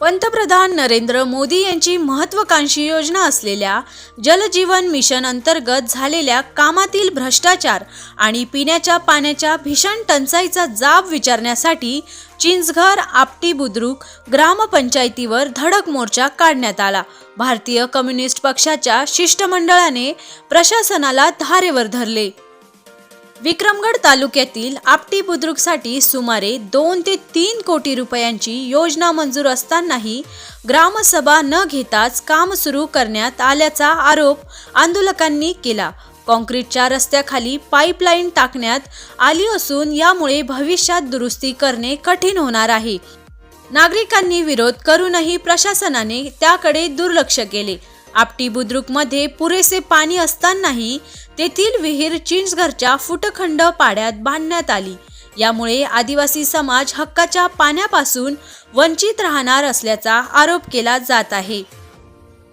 पंतप्रधान नरेंद्र मोदी यांची महत्त्वाकांक्षी योजना असलेल्या जलजीवन मिशन अंतर्गत झालेल्या कामातील भ्रष्टाचार आणि पिण्याच्या पाण्याच्या भीषण टंचाईचा जाब विचारण्यासाठी चिंचघर आपटी बुद्रुक ग्रामपंचायतीवर धडक मोर्चा काढण्यात आला. भारतीय कम्युनिस्ट पक्षाच्या शिष्टमंडळाने प्रशासनाला धारेवर धरले. विक्रमगड तालुक्यातील आपटी बुद्रुकसाठी सुमारे दोन ते तीन कोटी रुपयांची योजना मंजूर असतानाही ग्रामसभा न घेताच काम सुरू करण्यात आल्याचा आरोप आंदोलकांनी केला. कॉन्क्रीटच्या रस्त्याखाली पाईपलाईन टाकण्यात आली असून यामुळे भविष्यात दुरुस्ती करणे कठीण होणार आहे. नागरिकांनी विरोध करूनही प्रशासनाने त्याकडे दुर्लक्ष केले. आपटी बुद्रुकमध्ये पुरेसे पाणी असतानाही तेथील विहीर चिंचघरच्या फुटखंड पाड्यात बांधण्यात आली. यामुळे आदिवासी समाज हक्काच्या पाण्यापासून वंचित राहणार असल्याचा आरोप केला जात आहे.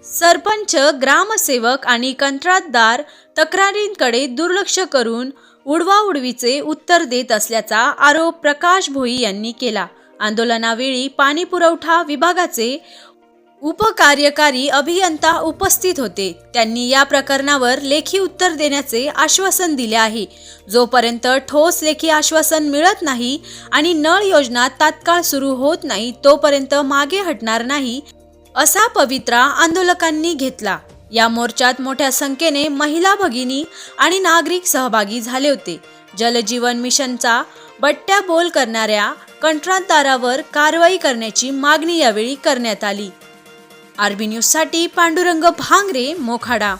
सरपंच ग्रामसेवक आणि कंत्राटदार तक्रारींकडे दुर्लक्ष करून उडवाउडवीचे उत्तर देत असल्याचा आरोप प्रकाश भोई यांनी केला. आंदोलनावेळी पाणी पुरवठा विभागाचे उपकार्यकारी अभियंता उपस्थित होते. त्यांनी या प्रकरणावर लेखी उत्तर देण्याचे आश्वासन दिले आहे. जोपर्यंत ठोस लेखी आश्वासन मिळत नाही आणि नळ योजना तात्काळ सुरू होत नाही तोपर्यंत मागे हटणार नाही असा पवित्रा आंदोलकांनी घेतला. या मोर्चात मोठ्या संख्येने महिला भगिनी आणि नागरिक सहभागी झाले होते. जलजीवन मिशनचा बट्ट्या बोल करणाऱ्या कंत्राटदारावर कारवाई करण्याची मागणी यावेळी करण्यात आली. आरबी न्यूजसाठी पांडुरंग भांगरे मोखाडा.